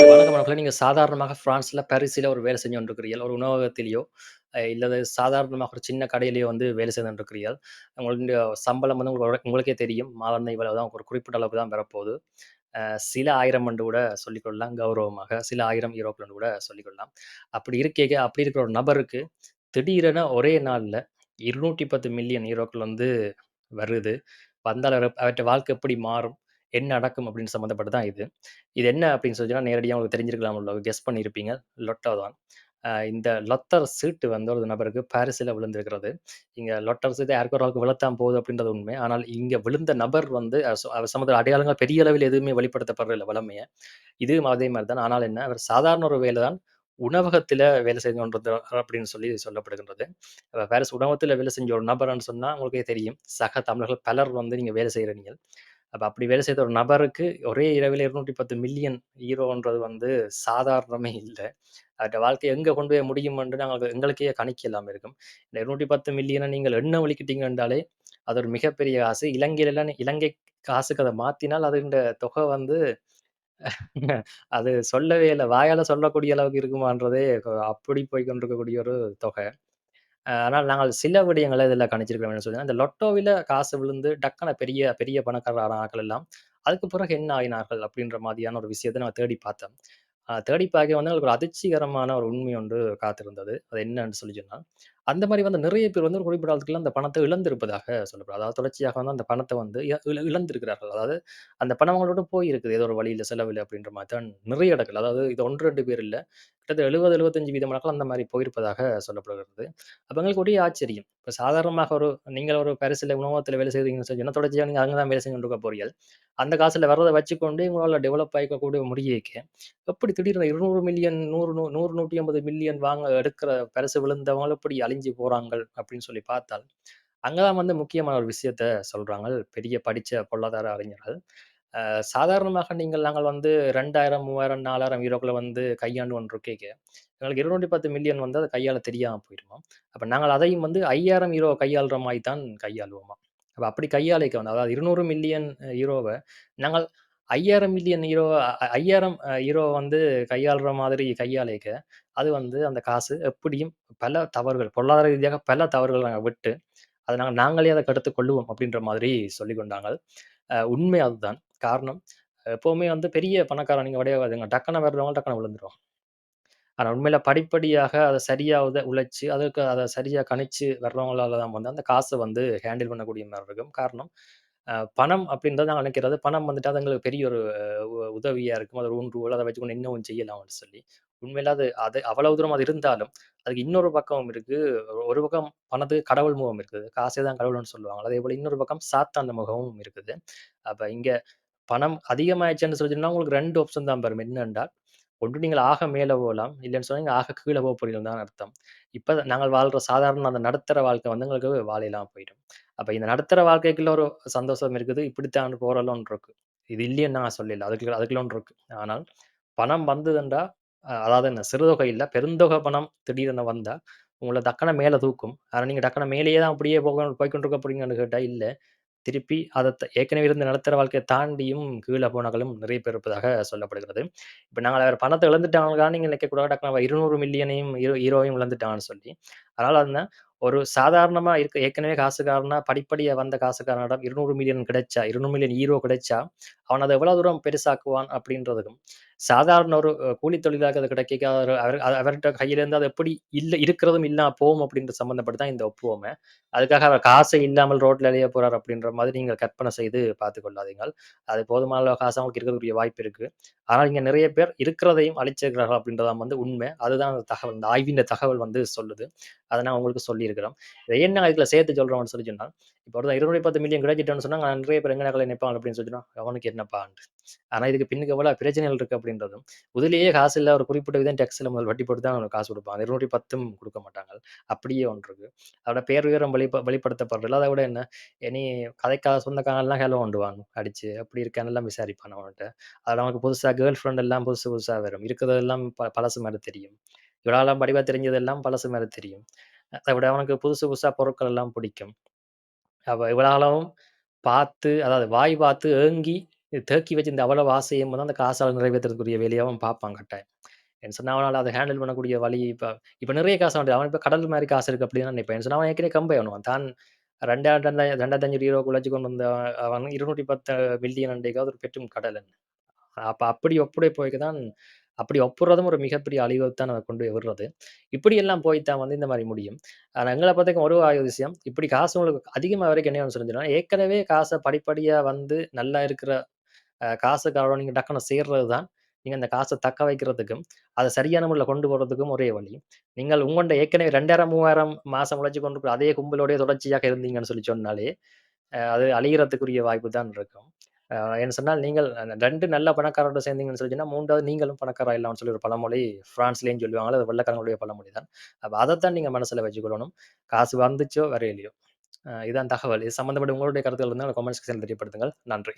வணக்கம் மக்களே. நீங்கள் சாதாரணமாக பிரான்ஸ்ல பாரிஸ்ல ஒரு வேலை செஞ்சு கொண்டிருக்கிறீர்கள். ஒரு உணவகத்திலேயோ இல்லை இல்லது சாதாரணமாக ஒரு சின்ன கடையிலேயோ வந்து வேலை செய்து கொண்டிருக்கிறீர்கள். உங்களுடைய சம்பளம் வந்து உங்களுக்கு உங்களுக்கே தெரியும். மாதம் இவ்வளவு தான் ஒரு குறிப்பிட்ட அளவுக்கு தான் பெறப்போகுது. சில ஆயிரம் என்று கூட சொல்லிக்கொள்ளலாம் கௌரவமாக. சில 1000 யூரோக்கள் கூட சொல்லிக்கொள்ளலாம். அப்படி இருக்கேக அப்படி இருக்கிற ஒரு நபருக்கு திடீரென ஒரே நாள்ல 210 மில்லியன் ஈரோக்கள் வந்து வருது. வந்தால் அவற்றை வாழ்க்கை எப்படி மாறும்? என்ன நடக்கும்? அப்படின்னு சம்மந்தப்பட்டு தான் இது. இது என்ன அப்படின்னு சொன்னீங்கன்னா, நேரடியா உங்களுக்கு தெரிஞ்சிருக்கலாம் கெஸ் பண்ணியிருப்பீங்க. லொட்டோ தான். இந்த லொத்தர் சீட்டு வந்து ஒரு நபருக்கு பாரிஸ்ல விழுந்திருக்கிறது. இங்க லொட்டர் சீட்டு யாருக்கோ ஒரு விழத்தான் போகுது அப்படின்றது உண்மை. ஆனால் இங்க விழுந்த நபர் வந்து அ அவர் சம்மந்த அடையாளங்கள் பெரிய அளவில் எதுவுமே வெளிப்படுத்தப்படுறதில்ல வளமையை இதுவும் அதே மாதிரி தான். ஆனால் என்ன, அவர் சாதாரண ஒரு வேலை தான். உணவகத்தில் வேலை செய்து அப்படின்னு சொல்லி சொல்லப்படுகின்றது. அ பாரிஸ் உணவகத்தில் வேலை செஞ்ச ஒரு நபர்னு சொன்னா உங்களுக்கே தெரியும். சக தமிழர்கள் பலர் வந்து நீங்க வேலை செய்ற நீங்கள். அப்போ அப்படி வேலை செய்த ஒரு நபருக்கு ஒரே இரவில் இருநூற்றி பத்து மில்லியன் ஹீரோன்றது வந்து சாதாரணமே இல்லை அவர்ட்ட வாழ்க்கை எங்கே கொண்டு போய் முடியும் என்று நாங்கள் எங்களுக்கே கணிக்க இருக்கும். இந்த இருநூற்றி பத்து மில்லியனை நீங்கள் எண்ண ஒழிக்கிட்டீங்க என்றாலே, அது ஒரு மிகப்பெரிய காசு. இலங்கையிலலாம் இலங்கை காசுக்கு அதை மாற்றினால் அதுண்ட தொகை வந்து அது சொல்லவே இல்லை வாயால் சொல்லக்கூடிய அளவுக்கு இருக்குமான்றதே அப்படி போய் கொண்டிருக்கக்கூடிய ஒரு தொகை. அ ஆனால் நாங்கள் சில விடயங்களை இதில் கணிச்சிருக்கிறோம் என்ன சொன்னா, அந்த லொட்டோவில காசு விழுந்து டக்குனு பெரிய பெரிய பணக்காரரான ஆட்கள் எல்லாம், அதுக்கு பிறகு என்ன ஆயினார்கள்? அப்படின்ற மாதிரியான ஒரு விஷயத்தை நான் தேடி பார்த்தேன். அ தேடி பார்க்க வந்து எங்களுக்கு ஒரு அதிர்ச்சிகரமான ஒரு உண்மை ஒன்று காத்திருந்தது. அது என்னன்னு சொல்லி சொன்னால் அந்த மாதிரி வந்து நிறைய பேர் வந்து ஒரு குறிப்பிட்ட காலத்துக்குள்ள அந்த பணத்தை இழந்திருப்பதாக சொல்லப்படுது. அதாவது தொடர்ச்சியாக வந்து அந்த பணத்தை வந்து இ இழ இழந்திருக்கிறார்கள். அதாவது அந்த பணம் அவங்களோட போயிருக்குது. ஏதோ ஒரு வழியில் செலவில் அப்படின்ற மாதிரி தான் நிறைய இடங்கள். அதாவது இது 1, 2 பேர் இல்லை கிட்டத்தட்ட 70, 75 வீதமானர்கள் அந்த மாதிரி போயிருப்பதாக சொல்லப்படுகிறது. அப்போ எங்களுக்கு ஒரே ஆச்சரியம். இப்ப சாதாரணமாக ஒரு நீங்கள் ஒரு பரிசில் உணவகத்தில் வேலை செய்கிறீங்கன்னு சொல்லி என்ன தொடர்ச்சியாக நீங்க அங்கே தான் வேலை செஞ்சு கொண்டிருக்க போறீர்கள். அந்த காசுல வர்றதை வச்சுக்கொண்டு உங்களால் டெவலப் ஆகிக்கக்கூடிய முடியேக்க, எப்படி திடீர்னு 200 மில்லியன் 100 100 150 மில்லியன் வாங்க எடுக்கிற பரிசு விழுந்தவங்க எப்படி அழிஞ்சு போகிறாங்க அப்படின்னு சொல்லி பார்த்தால், அங்கே தான் வந்து முக்கியமான ஒரு விஷயத்த சொல்கிறாங்க பெரிய படிச்ச பொருளாதார அறிஞர்கள். சாதாரணமாக நீங்கள் நாங்கள் வந்து 2000, 3000, 4000 யூரோக்கள வந்து கையாண்டு கொண்டிருக்கைக்க, எங்களுக்கு 210 மில்லியன் வந்து அதை கையாள தெரியாமல் போயிடுமா அப்போ நாங்கள் அதையும் வந்து ஐயாயிரம் ஹீரோ கையாளுற மாதிரி தான் கையாளுவோமா அப்போ அப்படி கையாளிக்க வந்து அதாவது 200 மில்லியன் ஹீரோவை நாங்கள் 5000 மில்லியன் ஹீரோ ஐயாயிரம் ஹீரோ வந்து கையாளுற மாதிரி கையாளிக்க அது வந்து அந்த காசு எப்படியும் பல தவறுகள் பொருளாதார ரீதியாக பல தவறுகள் நாங்கள் விட்டு, அதை நாங்கள் நாங்களே அதை கடுத்து கொள்ளுவோம் அப்படின்ற மாதிரி சொல்லி கொண்டாங்க. உண்மை அதுதான். காரணம் எப்போவுமே வந்து பெரிய பணக்காரன் நீங்க கிடையாதுங்க. டக்குன்னு வர்றவங்க டக்குனு விழுந்துருவாங்க. ஆனால் உண்மையில் படிப்படியாக அதை சரியாக உத அதுக்கு அதை சரியாக கணிச்சு வர்றவங்களால தான் வந்து அந்த காசை வந்து ஹேண்டில் பண்ணக்கூடிய மாதிரி இருக்கும். காரணம், பணம் அப்படின்றத நான் நினைக்கிறது, பணம் வந்துட்டு அது எங்களுக்கு பெரிய ஒரு உ இருக்கும். அது ஒரு ஊன்றுகோல். அதை வச்சுக்கொண்டு இன்னும் செய்யலாம்னு சொல்லி. உண்மையில அது அது அவ்வளவு தூரம் அது இருந்தாலும், அதுக்கு இன்னொரு பக்கமும் இருக்கு. ஒரு பக்கம் பணத்துக்கு கடவுள் முகம் இருக்குது. காசே தான் கடவுள்னு சொல்லுவாங்க. அதேபோல இன்னொரு பக்கம் சாத்தான் முகமும் இருக்குது. அப்ப இங்க பணம் அதிகமாயிருச்சுன்னு சொல்லி உங்களுக்கு ரெண்டு ஆப்ஷன் தான் பாருங்க என்னென்றால், ஒன்று நீங்கள் ஆக மேலே போகலாம் இல்லைன்னு சொன்னால் நீங்க ஆக கீழே போக போறீங்கன்னு தான் அர்த்தம். இப்போ நாங்கள் வாழ்கிற சாதாரண அந்த நடுத்தர வாழ்க்கை வந்து எங்களுக்கு வாழையெல்லாம் போயிடும். அப்போ இந்த நடுத்தர வாழ்க்கைக்குள்ள ஒரு சந்தோஷம் இருக்குது. இப்படித்தான் போறோம்னு இருக்கு. இது இல்லைன்னு நான் சொல்லல. அதுக்கு அதுக்குள்ள ஒன்று இருக்கு. ஆனால் பணம் வந்ததுண்டா, அதாவது என்ன சிறுதொகை இல்லை பெருந்தொகை பணம் திடீர்னு வந்தால் உங்களை டக்குன மேலே தூக்கும். ஆனால் நீங்கள் டக்குன மேலேயே தான் அப்படியே போக போய்கொண்டிருக்க போறீங்கன்னு கேட்டால் இல்லை திருப்பி அதை ஏற்கனவே இருந்து நடத்துகிற வாழ்க்கையை தாண்டியும் கீழே போனவர்களும் நிறைய பேர் இருப்பதாக சொல்லப்படுகிறது. இப்ப நாங்கள் அவர் பணத்தை இழந்துட்டாங்கன்னு நீங்க நினைக்கக்கூடாது. டக்குனு 200 மில்லியனையும் ஹீரோ ஹீரோவையும் இழந்துட்டாங்கன்னு சொல்லி. அதனால வந்து ஒரு சாதாரணமா இருக்க ஏற்கனவே காசுக்காரனா படிப்படியாக வந்த காசுக்காரனிடம் 200 மில்லியன் கிடைச்சா, 200 மில்லியன் ஈரோ கிடைச்சா, அவன் அதை எவ்வளவு தூரம் பெருசாக்குவான் அப்படின்றதுக்கும், சாதாரண ஒரு கூலி தொழிலாக அது கிடைக்க அவர் அவர்கிட்ட கையிலேருந்து அது எப்படி இல்ல இருக்கிறதும் இல்லாம போகும் அப்படின்ற சம்மந்தப்பட்டு தான் இந்த ஒப்புவோமே அதுக்காக அவர் காசை இல்லாமல் ரோட்ல எழைய போகிறார் அப்படின்ற மாதிரி நீங்க கற்பனை செய்து பார்த்துக்கொள்ளாதீங்கள் அது போதுமான காசு அவங்களுக்கு இருக்கக்கூடிய வாய்ப்பு இருக்கு. ஆனால் இங்க நிறைய பேர் இருக்கிறதையும் அழிச்சிருக்கிறார்கள் அப்படின்றதான் வந்து உண்மை. அதுதான் அந்த தகவல். இந்த ஆய்வின் தகவல் வந்து சொல்லுது. அத நான் உங்களுக்கு சொல்லியிருக்கிறோம். இதை என்ன இதுல சேர்த்து சொல்கிறோம்னு சொல்லி சொன்னா, இப்ப ஒருத்தன் 210 மில்லியன் கிடைச்சிட்டோன்னு சொன்னா, நிறைய பேர் எங்க நினைப்பாங்க அப்படின்னு சொல்லி சொன்னால் அவனுக்கு என்னப்பான்ட்டு. ஆனா இதுக்கு பின்னுக்கு எவ்வளவு பிரச்சனைகள் இருக்கு அப்படின்றதும், முதல்லயே காசு இல்லை ஒரு குறிப்பிட்ட விதம் டெக்ஸில் முதல் வட்டி போட்டு தான் அவனுக்கு காசு குடுப்பாங்க. 210ம் குடுக்க மாட்டாங்க. அப்படியே ஒன்று இருக்கு. அதோட பேர் விவரம் வெளிப்ப வெளிப்படுத்தப்படுறதில்ல. அதை விட என்ன, இனி கதைக்காக சொந்தக்காரன்லாம் ஹேலோ நோண்டுவான் அடிச்சு. அப்படி இருக்கான்னு எல்லாம் விசாரிப்பான் அவன்கிட்ட அதுல அவனுக்கு புதுசா கேர்ள் ஃப்ரெண்ட் எல்லாம் புதுசு புதுசா வரும். இருக்கிறதெல்லாம் ப பழசு மாதிரி தெரியும். இவ்வளவு நாளா தெரிஞ்சதெல்லாம் பழசு மாதிரி தெரியும். அதை விட அவனுக்கு புதுசு புதுசா பொருட்கள் எல்லாம் பிடிக்கும். அப்ப இவ்வளவு பார்த்து அதாவது வாய் பார்த்து ஏங்கி தேக்கி வச்சு இந்த அவ்வளவு ஆசையும் வந்து அந்த காசால் நிறைவேற்றக்கூடிய வேலையை வேலையாவும் பார்ப்பான் கட்டாயம். என்ன சொன்னா அவனால அதை ஹேண்டில் பண்ணக்கூடிய வழி இப்ப இப்ப நிறைய காசு அவன்ட்ட அவன் இப்ப கடல் மாதிரி காசு இருக்கு அப்படின்னு நினைப்பேன் நினைப்பான். சொன்னா அவன் ஏற்கனவே கம்பை பண்ணுவான். தான் ரெண்டாயிரம் ரெண்டாயிரம் ரெண்டாயிரத்தஞ்சு ரூபா குழச்சி கொண்டு வந்த அவன் 210 மில்லியன் அண்டைக்காவது ஒரு பெற்றும் கடல். அப்ப அப்படி ஒப்படை போய்க்கு தான் அப்படி ஒப்புறதும் ஒரு மிகப்பெரிய அழிவுக்கு தான் கொண்டு போய் விடுறது. இப்படியெல்லாம் போய் தான் வந்து இந்த மாதிரி முடியும். ஆனா எங்களை பொறுத்தவரைக்கும் ஒரு விஷயம், இப்படி காசு உங்களுக்கு அதிகமா வரைக்கும் என்ன சொல்லிச்சுன்னா, ஏற்கனவே காசை படிப்படியா வந்து நல்லா இருக்கிற காசுக்காரோட காசுக்காக நீங்க டக்குனு சேர்றது தான், நீங்க அந்த காசை தக்க வைக்கிறதுக்கும், அதை சரியான முறையில் கொண்டு போகிறதுக்கும் ஒரே வழி. நீங்கள் உங்கள்கிட்ட ஏற்கனவே 2000, 3000 மாசம் உழைச்சி கொண்டு அதே கும்பலோடைய தொடர்ச்சியாக இருந்தீங்கன்னு சொல்லி சொன்னாலே, அது அழிகிறதுக்குரிய வாய்ப்பு தான் இருக்கும். என்ன சொன்னால் நீங்கள் ரெண்டு நல்ல பணக்காரோட சேர்ந்தீங்கன்னு சொல்லி சொன்னா, 3வது நீங்களும் பணக்காரா இல்லாமல் சொல்லி ஒரு பழமொழி பிரான்ஸ்லயும் சொல்லுவாங்களோ அது வெள்ளக்காரங்களுடைய பழமொழி தான். அப்போ அதைத்தான் நீங்கள் மனசில் வச்சுக்கொள்ளணும். காசு வந்துச்சோ, வரையிலையோ இதுதான் இதான் தகவல். இது சம்மந்தப்பட்ட உங்களுடைய கருத்துக்கள் இருந்தால் கமெண்ட் செக்ஷன்ல தெரியப்படுத்துங்கள். நன்றி.